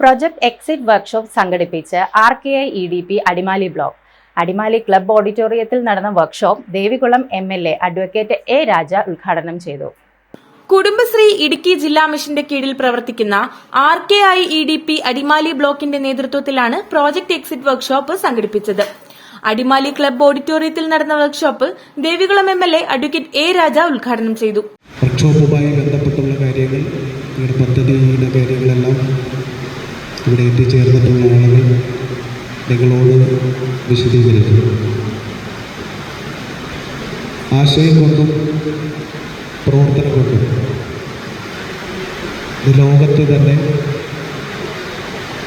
Project exit workshop സംഘടിപ്പിച്ച് R K I E D P Adimali block. Adimali club ഓഡിറ്റോറിയത്തിൽ നടന്ന workshop Devikulam M L A advocate A Raja ഉദ്ഘാടനം ചെയ്തു. കുടുംബശ്രീ ഇടുക്കി ജില്ലാ മിഷന്റെ കീഴിൽ പ്രവർത്തിക്കുന്ന R K I E D P Adimali ബ്ലോക്കിന്റെ നേതൃത്വത്തിലാണ് പ്രോജക്ട് എക്സിറ്റ് വർക്ക്ഷോപ്പ് സംഘടിപ്പിച്ചത്. അടിമാലി ക്ലബ് ഓഡിറ്റോറിയത്തിൽ നടന്ന workshop Devikulam M L A advocate A Raja ഉദ്ഘാടനം ചെയ്തു. വർക്ക്ഷോപ്പുമായി ബന്ധപ്പെട്ടുള്ള കാര്യങ്ങൾ പദ്ധതിയുടെ കാര്യങ്ങളെല്ലാം ഇവിടെ എത്തിച്ചേർന്നിട്ടുള്ള ആളുകൾ നിങ്ങളോട് വിശദീകരിക്കും. ആശയം കൊണ്ടും പ്രവർത്തനം കൊണ്ടും ലോകത്ത് തന്നെ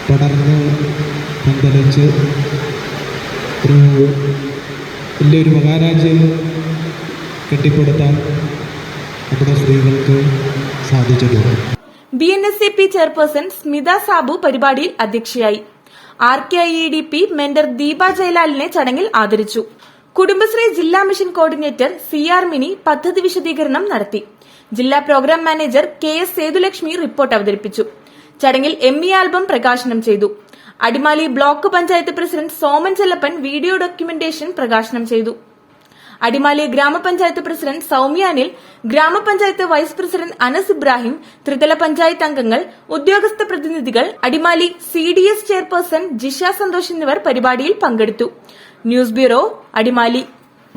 പടർന്ന് പന്തലിച്ച് ഒരു വലിയൊരു മഹാരാജ്യം കെട്ടിപ്പടുത്താൻ നമ്മുടെ സ്ത്രീകൾക്ക് സാധിച്ചിട്ടുണ്ട് B N S A P chairperson Smitha Sabu പരിപാടിയിൽ അധ്യക്ഷയായി. R K I E D P mentor Deepa ജയലാലിനെ ചടങ്ങിൽ ആദരിച്ചു. കുടുംബശ്രീ ജില്ലാ mission coordinator C R Mini പദ്ധതി വിശദീകരണം നടത്തി. ജില്ലാ programme manager K S Sethulakshmi report അവതരിപ്പിച്ചു. ചടങ്ങിൽ എം ഇ ആൽബം പ്രകാശനം ചെയ്തു. Adimali block panchayat president Soman Chellappan video documentation പ്രകാശനം ചെയ്തു. അടിമാലി ഗ്രാമപഞ്ചായത്ത് പ്രസിഡന്റ് സൌമ്യാനിൽ ഗ്രാമപഞ്ചായത്ത് വൈസ് പ്രസിഡന്റ് അനസ് ഇബ്രാഹിം ത്രിതല പഞ്ചായത്ത് അംഗങ്ങൾ ഉദ്യോഗസ്ഥ പ്രതിനിധികൾ Adimali C D S chairperson Jisha Santhosh എന്നിവർ പരിപാടിയിൽ പങ്കെടുത്തു. News bureau Adimali.